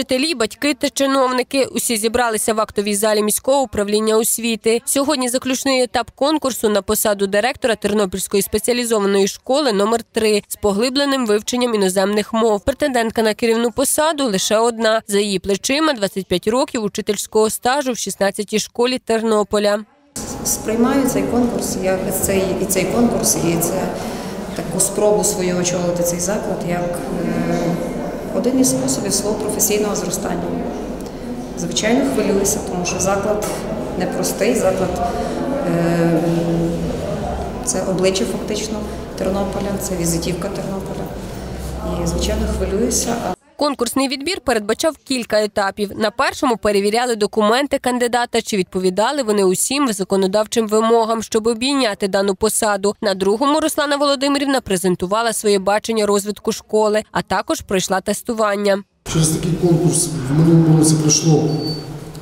вчителі, батьки та чиновники. Усі зібралися в актовій залі міського управління освіти. Сьогодні заключний етап конкурсу на посаду директора Тернопільської спеціалізованої школи номер 3 з поглибленим вивченням іноземних мов. Претендентка на керівну посаду лише одна. За її плечима 25 років учительського стажу в 16-й школі Тернополя. сприймаю цей конкурс, як цей і цей конкурс, і це таку спробу свою очолити цей заклад як е, один із способів свого професійного зростання. Звичайно, хвилююся, тому що заклад непростий, заклад е, це обличчя фактично Тернополя, це візитівка Тернополя. І, звичайно, хвилююся. Конкурсний відбір передбачав кілька етапів. На першому перевіряли документи кандидата, чи відповідали вони усім законодавчим вимогам, щоб обійняти дану посаду. На другому Руслана Володимирівна презентувала своє бачення розвитку школи, а також пройшла тестування. Через такий конкурс в минулому році пройшло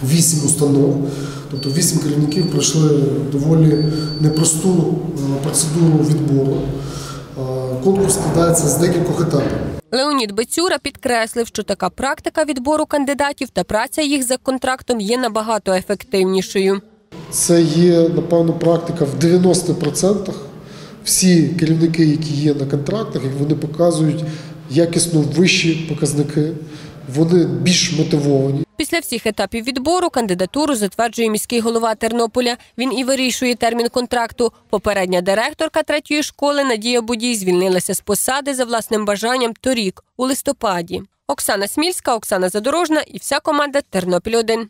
вісім установ, тобто вісім керівників пройшли доволі непросту е, процедуру відбору. Е, Конкурс складається з декількох етапів. Леонід Бецюра підкреслив, що така практика відбору кандидатів та праця їх за контрактом є набагато ефективнішою. Це є, напевно, практика в 90%. Всі керівники, які є на контрактах, вони показують якісно вищі показники, вони більш мотивовані. Після всіх етапів відбору кандидатуру затверджує міський голова Тернополя. Він і вирішує термін контракту. Попередня директорка третьої школи Надія Будій звільнилася з посади за власним бажанням торік у листопаді. Оксана Смільська, Оксана Задорожна і вся команда Тернопіль 1